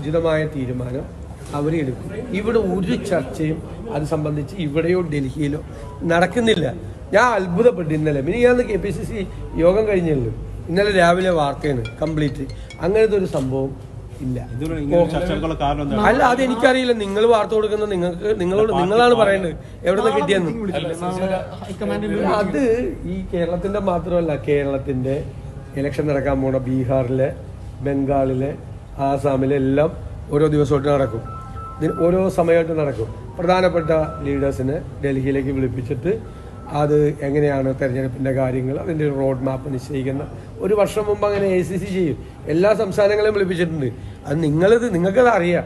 ഉചിതമായ തീരുമാനം അവരെടുക്കും ഇവിടെ ഒരു ചർച്ചയും അത് സംബന്ധിച്ച് ഇവിടെയോ ഡൽഹിയിലോ നടക്കുന്നില്ല. ഞാൻ അത്ഭുതപ്പെട്ടു ഇന്നലെ. പിന്നെ ഞാൻ കെ പി സി സി യോഗം കഴിഞ്ഞല്ലോ. ഇന്നലെ രാവിലെ വാർത്തയാണ് കംപ്ലീറ്റ്. അങ്ങനത്തെ ഒരു സംഭവം ഇല്ല. അല്ല അത് എനിക്കറിയില്ല. നിങ്ങൾ വാർത്ത കൊടുക്കുന്ന നിങ്ങൾക്ക് നിങ്ങളോട് നിങ്ങളാണ് പറയുന്നത് എവിടെ നിന്ന് കിട്ടിയെന്ന്. അത് ഈ കേരളത്തിന്റെ മാത്രമല്ല കേരളത്തിന്റെ ഇലക്ഷൻ നടക്കാൻ പോണ ബീഹാറിലെ ബംഗാളിലെ ആസാമിലെ എല്ലാം ഓരോ ദിവസമായിട്ട് നടക്കും. ഓരോ സമയമായിട്ട് നടക്കും. പ്രധാനപ്പെട്ട ലീഡേഴ്സിനെ ഡൽഹിയിലേക്ക് വിളിപ്പിച്ചിട്ട് അത് എങ്ങനെയാണ് തെരഞ്ഞെടുപ്പിന്റെ കാര്യങ്ങൾ അതിന്റെ ഒരു റോഡ് മാപ്പ് നിശ്ചയിക്കുന്ന ഒരു വർഷം മുമ്പ് അങ്ങനെ എ സി സി ചെയ്യും. എല്ലാ സംസ്ഥാനങ്ങളെയും വിളിപ്പിച്ചിട്ടുണ്ട്. അത് നിങ്ങളിത് നിങ്ങൾക്കത് അറിയാം.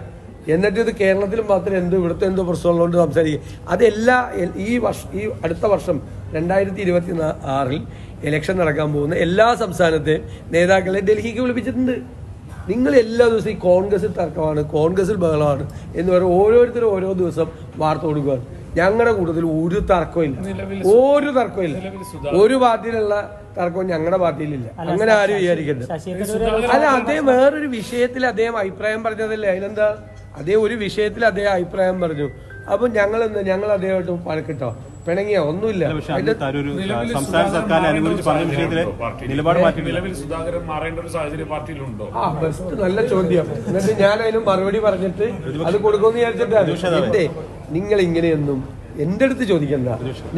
എന്നിട്ട് ഇത് കേരളത്തിൽ മാത്രം എന്തോ ഇവിടുത്തെ എന്തോ പ്രശ്നമുള്ളതുകൊണ്ട് സംസാരിക്കുക അതെല്ലാ ഈ വർഷം ഈ അടുത്ത വർഷം രണ്ടായിരത്തി ഇരുപത്തി ആറിൽ ഇലക്ഷൻ നടക്കാൻ പോകുന്ന എല്ലാ സംസ്ഥാനത്തെയും നേതാക്കളെ ഡൽഹിക്ക് വിളിപ്പിച്ചിട്ടുണ്ട്. നിങ്ങൾ എല്ലാ ദിവസവും ഈ കോൺഗ്രസിൽ തർക്കമാണ് കോൺഗ്രസിൽ ബഹളമാണ് എന്ന് പറഞ്ഞ് ഓരോരുത്തരും ഓരോ ദിവസം വാർത്ത കൊടുക്കുകയാണ്. ഞങ്ങളുടെ കൂട്ടത്തിൽ ഒരു തർക്കമില്ല ഒരു തർക്കമില്ല ഒരു പാർട്ടിയിലുള്ള തർക്കവും ഞങ്ങളുടെ പാർട്ടിയിലില്ല. അങ്ങനെ ആരും വിചാരിക്കരുത്. അല്ല അദ്ദേഹം വേറൊരു വിഷയത്തിൽ അദ്ദേഹം അഭിപ്രായം പറഞ്ഞതല്ലേ? അതിനെന്താ? അതേ ഒരു വിഷയത്തിൽ അദ്ദേഹം അഭിപ്രായം പറഞ്ഞു. അപ്പൊ ഞങ്ങൾ എന്താ ഞങ്ങൾ അദ്ദേഹമായിട്ട് വഴക്കിട്ടോ പിണങ്ങിയോ ഒന്നുമില്ല. സംസ്ഥാന സർക്കാരിനെ അനുകൂലിച്ച് പറഞ്ഞ വിഷയത്തിൽ നിലപാട് മാറ്റി നിലവിൽ സുധാകരൻ മാറേണ്ട ഒരു സാഹചര്യം പാർട്ടിയിലുണ്ടോ? ആ ബെസ്റ്റ് നല്ല ചോദ്യം. എന്നിട്ട് ഞാൻ അതിന് മറുപടി പറഞ്ഞിട്ട് അത് കൊടുക്കുമെന്ന് വിചാരിച്ചിട്ടാണ് നിങ്ങൾ ഇങ്ങനെയൊന്നും എന്റെ അടുത്ത് ചോദിക്കണ്ട.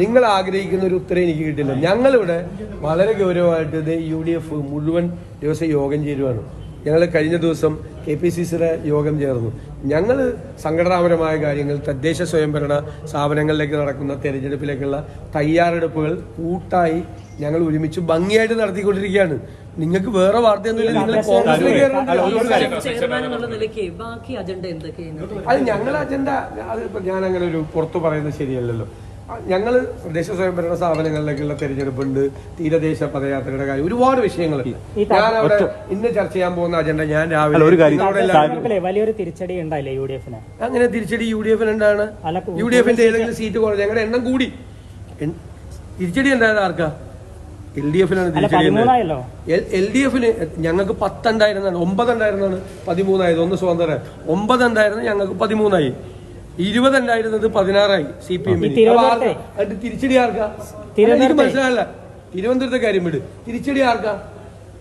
നിങ്ങൾ ആഗ്രഹിക്കുന്ന ഒരു ഉത്തരം എനിക്ക് കിട്ടില്ല. ഞങ്ങളിവിടെ വളരെ ഗൗരവമായിട്ട് ഇത് യു ഡി എഫ് മുഴുവൻ ദിവസം യോഗം ചേരുവാണ്. ഞങ്ങൾ കഴിഞ്ഞ ദിവസം കെ പി സി സിയുടെ യോഗം ചേർന്നു. ഞങ്ങൾ സംഘടനാപരമായ കാര്യങ്ങൾ തദ്ദേശ സ്വയംഭരണ സ്ഥാപനങ്ങളിലേക്ക് നടക്കുന്ന തെരഞ്ഞെടുപ്പിലേക്കുള്ള തയ്യാറെടുപ്പുകൾ കൂട്ടായി ഞങ്ങൾ ഒരുമിച്ച് ഭംഗിയായിട്ട് നടത്തിക്കൊണ്ടിരിക്കുകയാണ്. നിങ്ങൾക്ക് വേറെ വാർത്തയൊന്നുമില്ല നിങ്ങൾ കോൺഗ്രസിലേക്ക് അത് ഞങ്ങളുടെ അജണ്ട അത് ഞാൻ അങ്ങനെ ഒരു പുറത്തു പറയുന്നത് ശരിയല്ലല്ലോ. ഞങ്ങൾ തദ്ദേശ സ്വയംഭരണ സ്ഥാപനങ്ങളിലേക്കുള്ള തെരഞ്ഞെടുപ്പുണ്ട്. തീരദേശ പദയാത്രയുടെ കാര്യം. ഒരുപാട് വിഷയങ്ങളുണ്ട് ഞാൻ അവിടെ ഇന്ന് ചർച്ച ചെയ്യാൻ പോകുന്ന അജണ്ട ഞാൻ രാവിലെ ഒരു വലിയൊരു തിരിച്ചടി ഉണ്ടായില്ലേ യു ഡി എഫിന് അങ്ങനെ തിരിച്ചടി യു ഡി എഫിന് എന്താണ് യു ഡി എഫിന്റെ ഏതെങ്കിലും സീറ്റ് കുറഞ്ഞു. ഞങ്ങളുടെ എണ്ണം കൂടി. തിരിച്ചടി ഉണ്ടായത് ആർക്കാ? എൽ ഡി എഫിനാണ് തിരിച്ചടി എൽ ഡി എഫിന് ഞങ്ങൾക്ക് പത്തുണ്ടായിരുന്നാണ് ഒമ്പതുണ്ടായിരുന്നാണ് പതിമൂന്നായത്. ഒന്ന് സ്വതന്ത്രം ഒമ്പതുണ്ടായിരുന്നു ഞങ്ങൾക്ക് പതിമൂന്നായി. ഇരുപതുണ്ടായിരുന്നത് പതിനാറായി സി പി എം എമ്മിന് തിരുവനന്തപുരത്തെ- അത് തിരിച്ചടി ആർക്കാ? എനിക്ക് മനസ്സിലാവില്ല തിരുവനന്തപുരത്തെ കാര്യം വിട്. തിരിച്ചടി ആർക്കാ?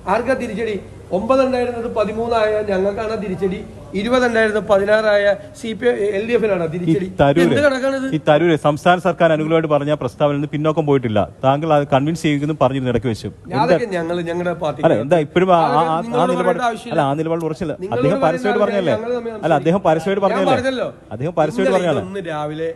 ആർക്കാ തിരിച്ചടി? ഒമ്പതുണ്ടായിരുന്നത് പതിമൂന്നായ ഞങ്ങൾക്കാണ് തിരിച്ചടി. ഇരുപതുണ്ടായിരുന്നത് പതിനാറായ സി പി എൽ ഡി എഫിനാണ് തിരിച്ചടി. തരൂര് എന്ത് കണക്കാണിത്? ഈ തരൂര് സംസ്ഥാന സർക്കാർ അനുകൂലമായിട്ട് പറഞ്ഞ പ്രസ്താവന നിന്ന് പിന്നോക്കം പോയിട്ടില്ല. താങ്കൾ അത് കൺവിൻസ് ചെയ്യുന്നു പറഞ്ഞിരുന്നു ഇടയ്ക്ക് വെച്ചു. ഞങ്ങൾ ഞങ്ങൾ ഞങ്ങളുടെ പാർട്ടി അല്ല എന്താ ഇപ്പോഴും ആ- നിലപാട് അല്ല നിലപാട് ഉറച്ചില്ല. അദ്ദേഹം പരസ്യമായിട്ട് പറഞ്ഞല്ലേ അല്ല അദ്ദേഹം പരസ്യമായിട്ട് പറഞ്ഞല്ലേ. അദ്ദേഹം പരസ്യമായിട്ട് പറഞ്ഞാലോ രാവിലെ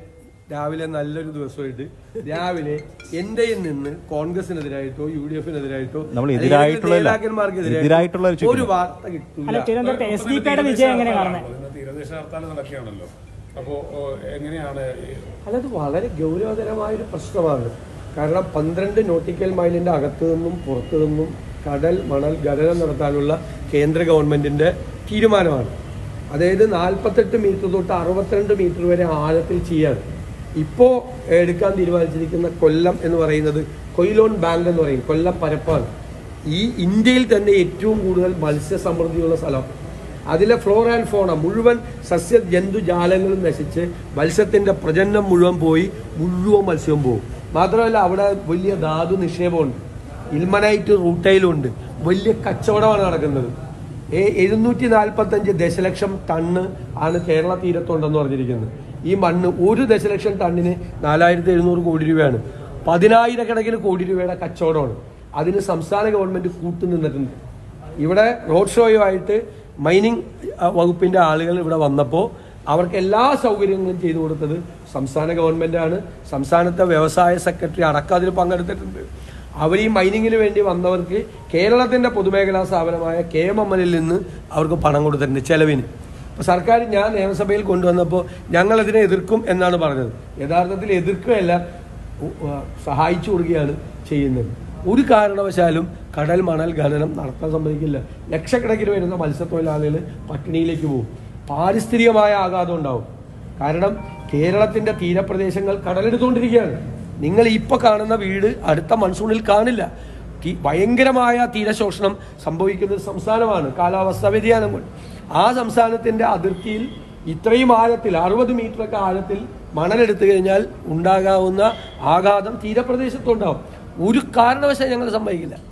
രാവിലെ നല്ലൊരു ദിവസമായിട്ട് രാവിലെ എന്റെ നിന്ന് കോൺഗ്രസിനെതിരായിട്ടോ യു ഡി എഫിനെതിരായിട്ടോ നമ്മൾ അല്ലെങ്കിൽ നേതാക്കന്മാർക്കെതിരായിട്ടോ എതിരായിട്ടുള്ള ഒരു വാർത്ത കിട്ടില്ല അപ്പോ എങ്ങനെയാണ് അതത് വളരെ ഗൗരവതരമായ ഒരു പ്രശ്നമാണ്. കാരണം പന്ത്രണ്ട് നോട്ടിക്കൽ മൈലിന്റെ അകത്തു നിന്നും പുറത്തു നിന്നും കടൽ മണൽ ഖനനം നടത്താനുള്ള കേന്ദ്ര ഗവൺമെന്റിന്റെ തീരുമാനമാണ്. അതായത് നാൽപ്പത്തെട്ട് മീറ്റർ തൊട്ട് അറുപത്തിരണ്ട് മീറ്റർ വരെ ആഴത്തിൽ ചെയ്യാണ് ഇപ്പോൾ എടുക്കാൻ തീരുമാനിച്ചിരിക്കുന്ന കൊല്ലം എന്ന് പറയുന്നത് കൊയിലോൺ ബാങ്ക് എന്ന് പറയും കൊല്ലം പരപ്പാണ്. ഈ ഇന്ത്യയിൽ തന്നെ ഏറ്റവും കൂടുതൽ മത്സ്യസമൃദ്ധിയുള്ള സ്ഥലം. അതിലെ ഫ്ലോർ ആൻഡ് ഫോണ മുഴുവൻ സസ്യ ജന്തുജാലങ്ങളും നശിച്ച് മത്സ്യത്തിന്റെ പ്രജനനം മുഴുവൻ പോയി മുഴുവൻ മത്സ്യവും പോകും. മാത്രമല്ല അവിടെ വലിയ ധാതു നിക്ഷേപമുണ്ട്. ഇൽമനൈറ്റ് റൂട്ടയിലുണ്ട് വലിയ കച്ചവടമാണ് നടക്കുന്നത്. എഴുന്നൂറ്റി നാൽപ്പത്തഞ്ച് ദശലക്ഷം ടണ്ണ് ആണ് കേരള തീരത്തുണ്ടെന്ന് പറഞ്ഞിരിക്കുന്നത്. ഈ മണ്ണ് ഒരു ദശലക്ഷം ടണ്ണിന് നാലായിരത്തി എഴുന്നൂറ് കോടി രൂപയാണ്. പതിനായിരക്കണക്കിന് കോടി രൂപയുടെ കച്ചവടമാണ്. അതിന് സംസ്ഥാന ഗവൺമെന്റ് കൂട്ടുനിന്നിട്ടുണ്ട്. ഇവിടെ റോഡ് ഷോയുമായിട്ട് മൈനിങ് വകുപ്പിന്റെ ആളുകൾ ഇവിടെ വന്നപ്പോൾ അവർക്ക് എല്ലാ സൗകര്യങ്ങളും ചെയ്തു കൊടുത്തത് സംസ്ഥാന ഗവൺമെന്റാണ് സംസ്ഥാനത്തെ വ്യവസായ സെക്രട്ടറി അടക്കം അതിൽ പങ്കെടുത്തിട്ടുണ്ട്. അവർ ഈ മൈനിങ്ങിന് വേണ്ടി വന്നവർക്ക് കേരളത്തിന്റെ പൊതുമേഖലാ സ്ഥാപനമായ കെ എം എം എല്ലിൽ നിന്ന് അവർക്ക് പണം കൊടുത്തിട്ടുണ്ട് ചെലവിന്. സർക്കാർ ഞാൻ നിയമസഭയിൽ കൊണ്ടുവന്നപ്പോൾ ഞങ്ങളതിനെ എതിർക്കും എന്നാണ് പറഞ്ഞത്. യഥാർത്ഥത്തിൽ എതിർക്കുകയല്ല സഹായിച്ചു കൊടുക്കുകയാണ് ചെയ്യുന്നത്. ഒരു കാരണവശാലും കടൽ മണൽ ഖനനം നടത്താൻ സമ്മതിക്കില്ല. ലക്ഷക്കണക്കിന് വരുന്ന മത്സ്യത്തൊഴിലാളികൾ പട്ടിണിയിലേക്ക് പോകും. പാരിസ്ഥിതികമായ ആഘാതം ഉണ്ടാവും. കാരണം കേരളത്തിന്റെ തീരപ്രദേശങ്ങൾ കടലെടുത്തുകൊണ്ടിരിക്കുകയാണ് നിങ്ങൾ ഇപ്പൊ കാണുന്ന വീട് അടുത്ത മൺസൂണിൽ കാണില്ല. ഭയങ്കരമായ തീരശോഷണം സംഭവിക്കുന്ന സംസ്ഥാനമാണ്. കാലാവസ്ഥാ വ്യതിയാനം കൊണ്ട്. ആ സംസ്ഥാനത്തിന്റെ അതിർത്തിയിൽ ഇത്രയും ആഴത്തിൽ അറുപത് മീറ്ററൊക്കെ ആഴത്തിൽ മണലെടുത്തു കഴിഞ്ഞാൽ ഉണ്ടാകാവുന്ന ആഘാതം തീരപ്രദേശത്തുണ്ടാവും. ഒരു കാരണവശാലും ഞങ്ങൾ സമ്മതിക്കില്ല